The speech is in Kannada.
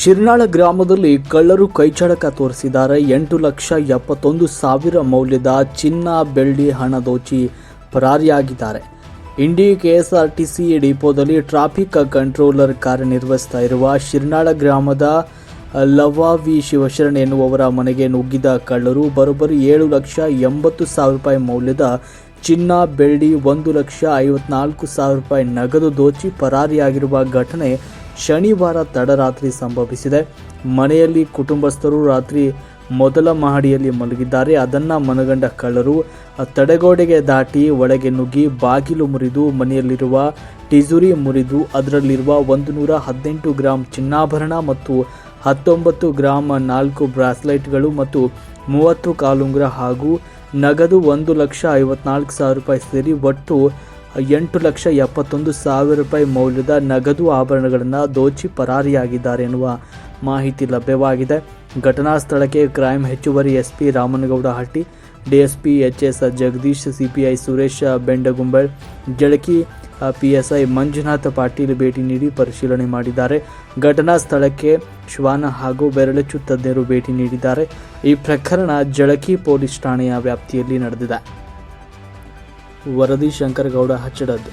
ಶಿರ್ನಾಳ ಗ್ರಾಮದಲ್ಲಿ ಕಳ್ಳರು ಕೈಚಳಕ ತೋರಿಸಿದ್ದಾರೆ. ಎಂಟು ಲಕ್ಷ ಎಪ್ಪತ್ತೊಂದು ಸಾವಿರ ಮೌಲ್ಯದ ಚಿನ್ನ, ಬೆಳ್ಳಿ, ಹಣ ದೋಚಿ ಪರಾರಿಯಾಗಿದ್ದಾರೆ. ಇಂಡಿ ಕೆಎಸ್ಆರ್ಟಿಸಿ ಡಿಪೋದಲ್ಲಿ ಟ್ರಾಫಿಕ್ ಕಂಟ್ರೋಲರ್ ಕಾರ್ಯನಿರ್ವಹಿಸ್ತಾ ಇರುವ ಶಿರ್ನಾಳ ಗ್ರಾಮದ ಲವಾವಿ ಶಿವಶರಣ ಎನ್ನುವವರ ಮನೆಗೆ ನುಗ್ಗಿದ ಕಳ್ಳರು ಬರೋಬ್ಬರಿ ಏಳು ಲಕ್ಷ ಎಂಬತ್ತು ಸಾವಿರ ರೂಪಾಯಿ ಮೌಲ್ಯದ ಚಿನ್ನ, ಬೆಳ್ಳಿ, ಒಂದು ಲಕ್ಷ ಐವತ್ನಾಲ್ಕು ಸಾವಿರ ರೂಪಾಯಿ ನಗದು ದೋಚಿ ಪರಾರಿಯಾಗಿರುವ ಘಟನೆ ಶನಿವಾರ ತಡರಾತ್ರಿ ಸಂಭವಿಸಿದೆ. ಮನೆಯಲ್ಲಿ ಕುಟುಂಬಸ್ಥರು ರಾತ್ರಿ ಮೊದಲ ಮಹಡಿಯಲ್ಲಿ ಮಲಗಿದ್ದಾರೆ. ಅದನ್ನ ಮನಗಂಡ ಕಳ್ಳರು ತಡೆಗೋಡೆಗೆ ದಾಟಿ ಒಳಗೆ ನುಗ್ಗಿ ಬಾಗಿಲು ಮುರಿದು ಮನೆಯಲ್ಲಿರುವ ಟಿಜುರಿ ಮುರಿದು ಅದರಲ್ಲಿರುವ ಒಂದು ನೂರ ಹದಿನೆಂಟು ಗ್ರಾಂ ಚಿನ್ನಾಭರಣ ಮತ್ತು ಹತ್ತೊಂಬತ್ತು ಗ್ರಾಮ್ ನಾಲ್ಕು ಬ್ರಾಸ್ಲೈಟ್ಗಳು ಮತ್ತು ಮೂವತ್ತು ಕಾಲುಂಗ್ರ ಹಾಗೂ ನಗದು ಒಂದು ಲಕ್ಷ ಐವತ್ನಾಲ್ಕು ಸಾವಿರ ರೂಪಾಯಿ ಸೇರಿ ಒಟ್ಟು ಎಂಟು ಲಕ್ಷ ಎಪ್ಪತ್ತೊಂದು ಸಾವಿರ ರೂಪಾಯಿ ಮೌಲ್ಯದ ನಗದು ಆಭರಣಗಳನ್ನು ದೋಚಿ ಪರಾರಿಯಾಗಿದ್ದಾರೆ ಎನ್ನುವ ಮಾಹಿತಿ ಲಭ್ಯವಾಗಿದೆ. ಘಟನಾ ಸ್ಥಳಕ್ಕೆ ಕ್ರೈಮ್ ಹೆಚ್ಚುವರಿ SP Ramanagouda Hatti, DSP H S Jagadish, CPI Suresh Bendagumbal, Jalaki PSI Manjunatha Patil ಭೇಟಿ ನೀಡಿ ಪರಿಶೀಲನೆ ಮಾಡಿದ್ದಾರೆ. ಘಟನಾ ಸ್ಥಳಕ್ಕೆ ಶ್ವಾನ ಹಾಗೂ ಬೆರಳಚ್ಚು ತಜ್ಞರು ಭೇಟಿ ನೀಡಿದ್ದಾರೆ. ಈ ಪ್ರಕರಣ ಜಳಕಿ ಪೊಲೀಸ್ ಠಾಣೆಯ ವ್ಯಾಪ್ತಿಯಲ್ಲಿ ನಡೆದಿದೆ. ವರದಿ ಶಂಕರಗೌಡ ಹಚ್ಚಿಡದ್.